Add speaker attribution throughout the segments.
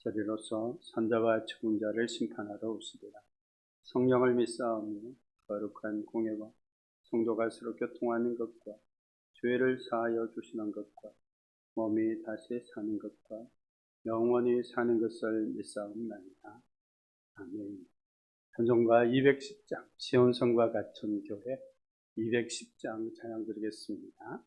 Speaker 1: 저리로서 선자와 죽은 자를 심판하러 오시리라. 성령을 믿사오며 거룩한 공예와 성도가 서로 교통하는 것과 죄를 사하여 주시는 것과 몸이 다시 사는 것과 영원히 사는 것을 믿사옵나이다. 아멘. 현종과 210장 시온성과 같은 교회 210장 찬양 드리겠습니다.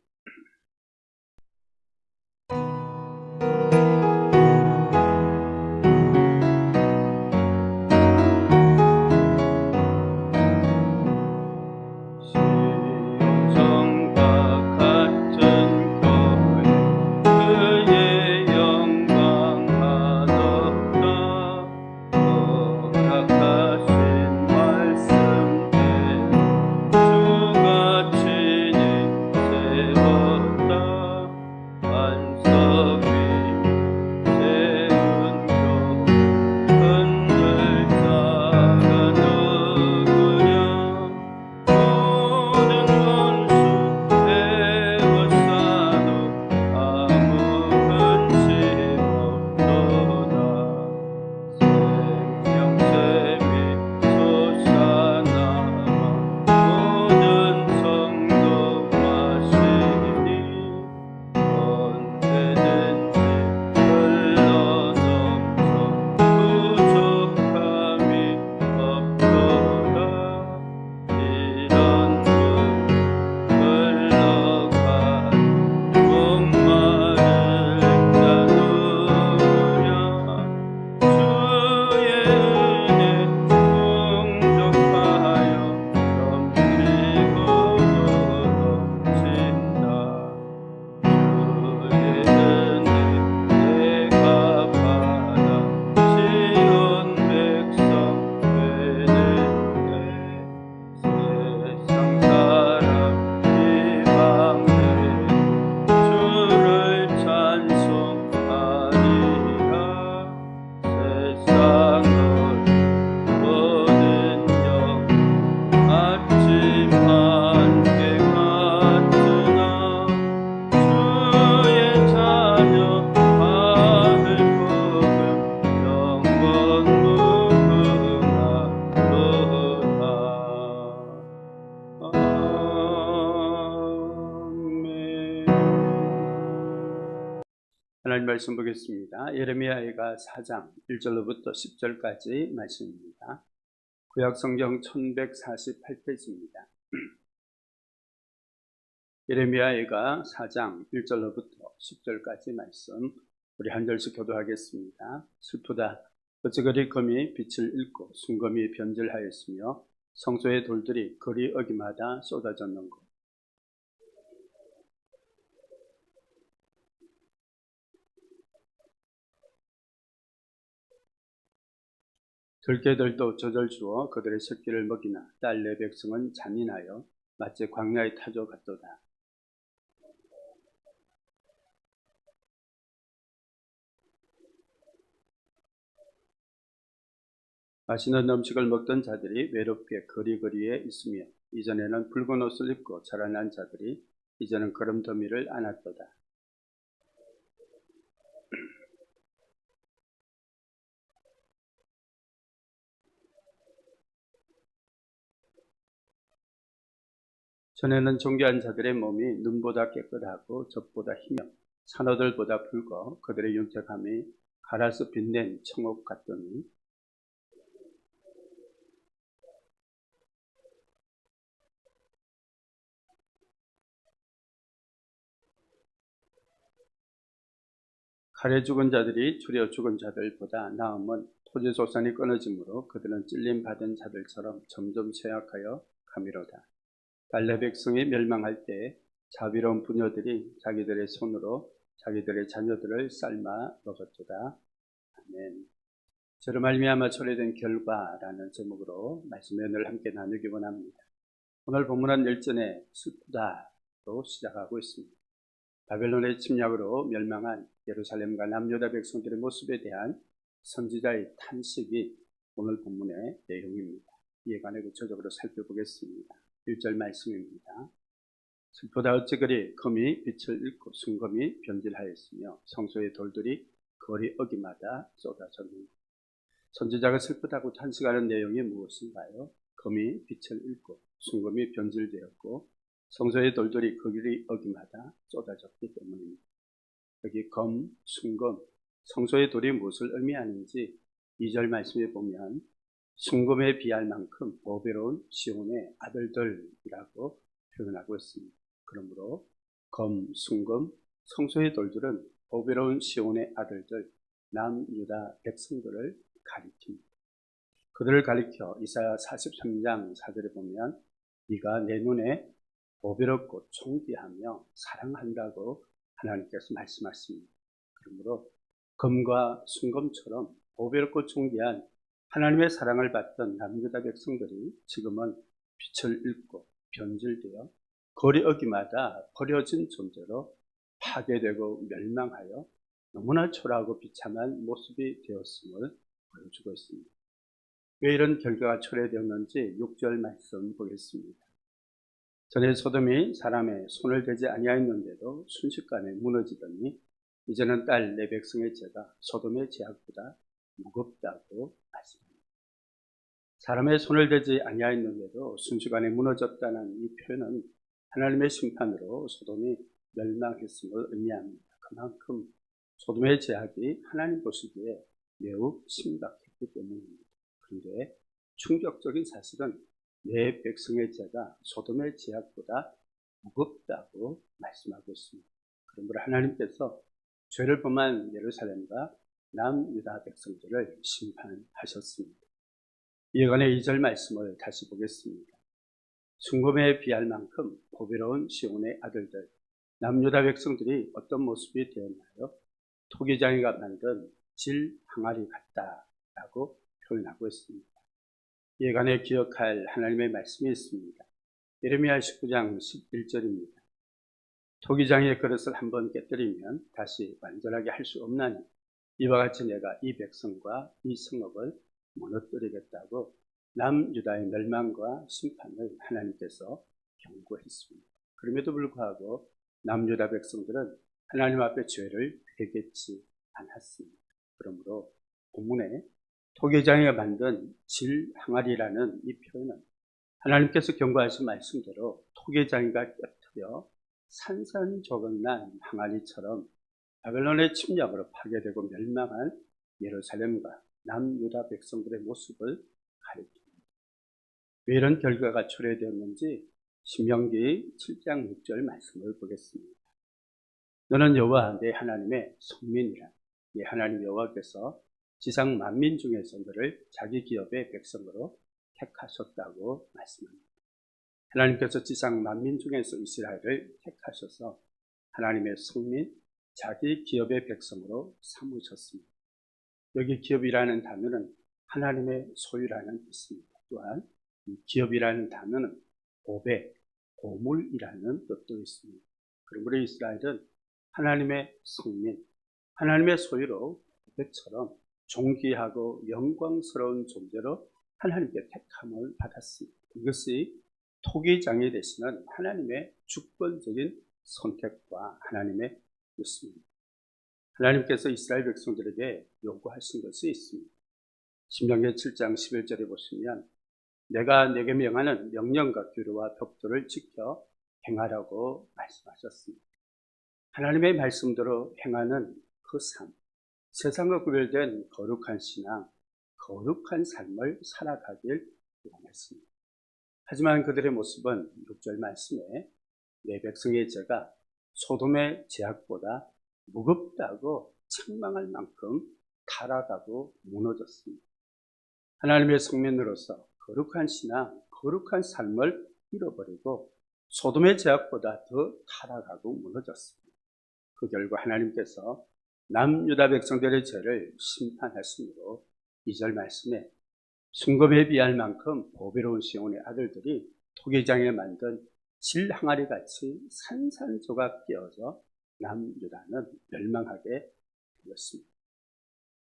Speaker 1: 말씀 보겠습니다. 예레미야가 4장 1절로부터 10절까지 말씀입니다. 구약 성경 1148페이지입니다. 예레미야가 4장 1절로부터 10절까지 말씀 우리 한 절씩 교도하겠습니다. 슬프다. 어찌 그리 검이 빛을 잃고 순검이 변질하였으며 성소의 돌들이 거리 어기마다 쏟아졌는고 들깨들도 젖을 주어 그들의 새끼를 먹이나 딸 내 백성은 잔인하여 마치 광야의 타조 같도다. 맛있는 음식을 먹던 자들이 외롭게 거리거리에 있으며 이전에는 붉은 옷을 입고 자라난 자들이 이제는 걸음더미를 안았도다. 전에는 존귀한 자들의 몸이 눈보다 깨끗하고 젖보다 희며 산호들보다 붉어 그들의 윤택함이 갈아서 빛낸 청옥 같더니 칼에 죽은 자들이 추려 죽은 자들보다 나음은 토지소산이 끊어지므로 그들은 찔림 받은 자들처럼 점점 쇠약하여 가미로다. 갈래 백성이 멸망할 때 자비로운 부녀들이 자기들의 손으로 자기들의 자녀들을 삶아 먹었도다. 아멘. 저로 말미암아 초래된 결과라는 제목으로 말씀을 늘 함께 나누기 원합니다. 오늘 본문은 열전에 슬프다로 시작하고 있습니다. 바벨론의 침략으로 멸망한 예루살렘과 남유다 백성들의 모습에 대한 선지자의 탄식이 오늘 본문의 내용입니다. 이에 관해 구체적으로 살펴보겠습니다. 1절 말씀입니다. 슬프다 어찌 그리 금이 빛을 잃고 순금이 변질하였으며 성소의 돌들이 거리 어기마다 쏟아졌는가. 선지자가 슬프다고 탄식하는 내용이 무엇인가요? 금이 빛을 잃고 순금이 변질되었고 성소의 돌들이 거리 어기마다 쏟아졌기 때문입니다. 여기 검, 순금, 성소의 돌이 무엇을 의미하는지 2절 말씀에 보면 순금에 비할 만큼 보배로운 시온의 아들들이라고 표현하고 있습니다. 그러므로 검, 순금, 성소의 돌들은 보배로운 시온의 아들들, 남유다 백성들을 가리킵니다. 그들을 가리켜 이사야 43장 4절에 보면 네가 내 눈에 보배롭고 존귀하며 사랑한다고 하나님께서 말씀하십니다. 그러므로 금과 순금처럼 보배롭고 존귀한 하나님의 사랑을 받던 남유다 백성들이 지금은 빛을 잃고 변질되어 거리 어기마다 버려진 존재로 파괴되고 멸망하여 너무나 초라하고 비참한 모습이 되었음을 보여주고 있습니다. 왜 이런 결과가 초래되었는지 6절 말씀 보겠습니다. 전에 소돔이 사람의 손을 대지 아니하였는데도 순식간에 무너지더니 이제는 딸 내 백성의 죄가 소돔의 죄악보다 무겁다고 말씀합니다. 사람의 손을 대지 아니하였는데도 순식간에 무너졌다는 이 표현은 하나님의 심판으로 소돔이 멸망했음을 의미합니다. 그만큼 소돔의 죄악이 하나님 보시기에 매우 심각했기 때문입니다. 그런데 충격적인 사실은 내 백성의 죄가 소돔의 죄악보다 무겁다고 말씀하고 있습니다. 그러므로 하나님께서 죄를 범한 예루살렘과 남유다 백성들을 심판하셨습니다. 관해 2절 말씀을 다시 보겠습니다. 순금에 비할 만큼 보배로운 시온의 아들들, 남유다 백성들이 어떤 모습이 되었나요? 토기장이가 만든 질 항아리 같다라고 표현하고 있습니다. 관해 기억할 하나님의 말씀이 있습니다. 예레미야 19장 11절입니다. 토기장의 그릇을 한번 깨뜨리면 다시 완전하게 할 수 없나니 이와 같이 내가 이 백성과 이 성읍을 무너뜨리겠다고 남유다의 멸망과 심판을 하나님께서 경고했습니다. 그럼에도 불구하고 남유다 백성들은 하나님 앞에 죄를 회개치 않았습니다. 그러므로 본문에 토기장에 만든 질 항아리라는 이 표현은 하나님께서 경고하신 말씀대로 토기장이가 깨뜨려 산산조각난 항아리처럼 바벨론의 침략으로 파괴되고 멸망한 예루살렘과 남유다 백성들의 모습을 가리킵니다. 왜 이런 결과가 초래되었는지 신명기 7장 6절 말씀을 보겠습니다. 너는 여호와 내 하나님의 성민이라 네 하나님 여호와께서 지상 만민 중에서 너를 자기 기업의 백성으로 택하셨다고 말씀합니다. 하나님께서 지상 만민 중에서 이스라엘을 택하셔서 하나님의 성민, 자기 기업의 백성으로 삼으셨습니다. 여기 기업이라는 단어는 하나님의 소유라는 뜻입니다. 또한 이 기업이라는 단어는 고백, 고물이라는 뜻도 있습니다. 그러므로 이스라엘은 하나님의 성민, 하나님의 소유로 고백처럼 존귀하고 영광스러운 존재로 하나님께 택함을 받았습니다. 이것이 토기장이 되시는 하나님의 주권적인 선택과 하나님의 뜻입니다. 하나님께서 이스라엘 백성들에게 요구하신 것이 있습니다. 신명기 7장 11절에 보시면 내가 내게 명하는 명령과 규례와 덕도를 지켜 행하라고 말씀하셨습니다. 하나님의 말씀대로 행하는 그 삶, 세상과 구별된 거룩한 신앙, 거룩한 삶을 살아가길 원했습니다. 하지만 그들의 모습은 6절 말씀에 내 백성의 죄가 소돔의 죄악보다 무겁다고 책망할 만큼 타락하고 무너졌습니다. 하나님의 성민으로서 거룩한 신앙, 거룩한 삶을 잃어버리고 소돔의 죄악보다 더 타락하고 무너졌습니다. 그 결과 하나님께서 남유다 백성들의 죄를 심판하심으로 2절 말씀에 순금에 비할 만큼 보배로운 시온의 아들들이 토기장에 만든 질 항아리 같이 산산조각 끼어져 남유다는 멸망하게 되었습니다.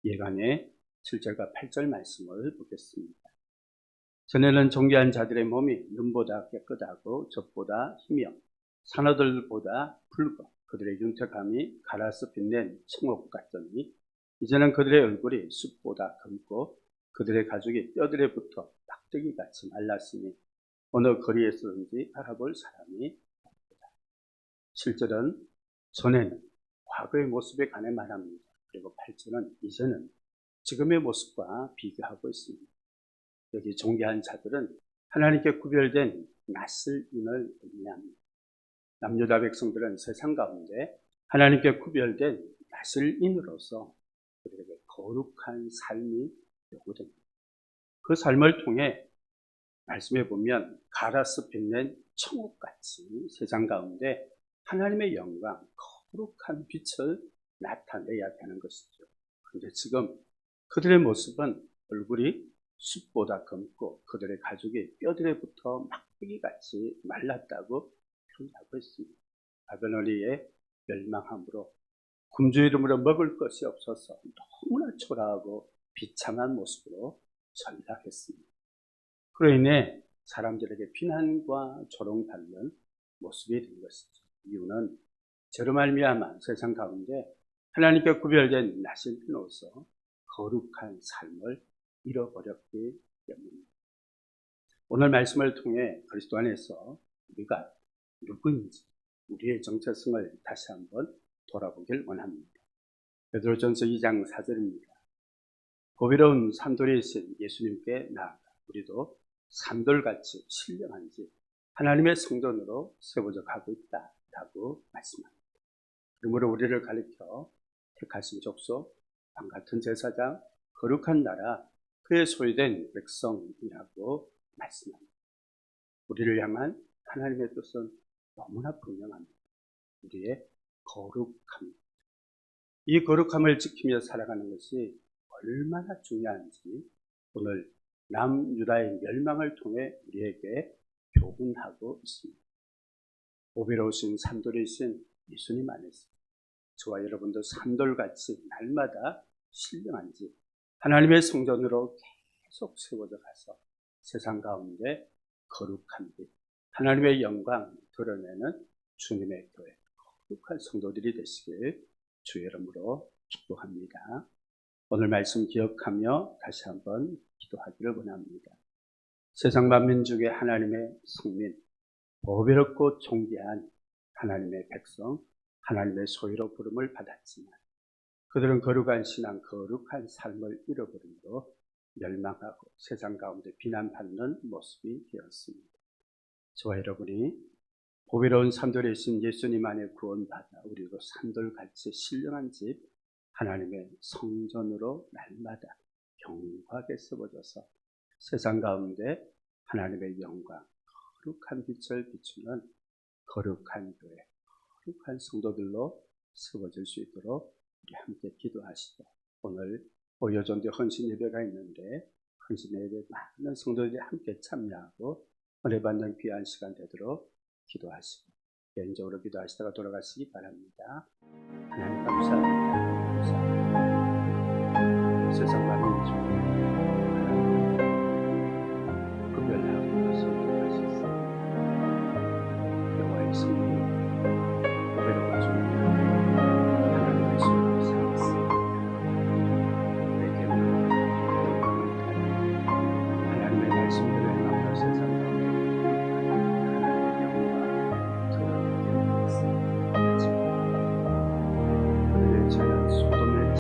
Speaker 1: 예간에 7절과 8절 말씀을 보겠습니다. 전에는 존귀한 자들의 몸이 눈보다 깨끗하고 젖보다 희며 산호들보다 붉어 그들의 윤택함이 가라스 빛낸 청옥 같더니 이제는 그들의 얼굴이 숲보다 검고 그들의 가죽이 뼈들에 붙어 막대기 같이 말랐으니 어느 거리에서든지 알아볼 사람이 없다. 7절은 전에는 과거의 모습에 관해 말합니다. 그리고 8절은 이제는 지금의 모습과 비교하고 있습니다. 여기 존귀한 자들은 하나님께 구별된 낯을 인을 의미합니다. 남유다 백성들은 세상 가운데 하나님께 구별된 낯을 인으로서 그들에게 거룩한 삶이 요구됩니다. 그 삶을 통해 말씀해 보면 가라스 빛낸 청옥같이 세상 가운데 하나님의 영광, 거룩한 빛을 나타내야 되는 것이죠. 그런데 지금 그들의 모습은 얼굴이 숲보다 검고 그들의 가죽이 뼈들에 붙어 막대기같이 말랐다고 표현하고 있습니다. 바벨로니의 멸망함으로 금주 이름으로 먹을 것이 없어서 너무나 초라하고 비참한 모습으로 전락했습니다. 그로 인해 사람들에게 비난과 조롱받는 모습이 된 것이죠. 이유는 저로 말미암아 세상 가운데 하나님께 구별된 나신 피로서 거룩한 삶을 잃어버렸기 때문입니다. 오늘 말씀을 통해 그리스도 안에서 우리가 누구인지 우리의 정체성을 다시 한번 돌아보길 원합니다. 베드로전서 2장 4절입니다. 고비로운 산돌이신 예수님께 나아가 우리도 산돌같이 신령한지 하나님의 성전으로 세워져 가고 있다 라고 말씀합니다. 그러므로 우리를 가리켜 택하신 족속, 방 같은 제사장, 거룩한 나라, 그의 소유된 백성이라고 말씀합니다. 우리를 향한 하나님의 뜻은 너무나 분명합니다. 우리의 거룩함입니다. 이 거룩함을 지키며 살아가는 것이 얼마나 중요한지 오늘 남유다의 멸망을 통해 우리에게 교훈하고 있습니다. 오비로우신 산돌이신 예수님 안에서 저와 여러분도 산돌같이 날마다 신령한지 하나님의 성전으로 계속 세워져 가서 세상 가운데 거룩한 빛, 하나님의 영광 드러내는 주님의 교회, 거룩한 성도들이 되시길 주의 이름으로 축복합니다. 오늘 말씀 기억하며 다시 한번 기도하기를 원합니다. 세상 만민 중에 하나님의 성민, 보배롭고 존귀한 하나님의 백성, 하나님의 소유로 부름을 받았지만 그들은 거룩한 신앙, 거룩한 삶을 잃어버림으로 멸망하고 세상 가운데 비난받는 모습이 되었습니다. 저와 여러분이 보배로운 산돌에 신 예수님 안에 구원받아 우리도 산돌같이 신령한 집 하나님의 성전으로 날마다 경하게 세워져서 세상 가운데 하나님의 영광, 거룩한 빛을 비추는 거룩한 교회, 거룩한 성도들로 세워질 수 있도록 우리 함께 기도하시죠. 오늘 오여전대 헌신 예배가 있는데 헌신 예배 많은 성도들이 함께 참여하고 은혜 받는 귀한 시간 되도록 기도하시고 개인적으로 기도하시다가 돌아가시기 바랍니다. 하나님 감사합니다. 감사합니다. 세상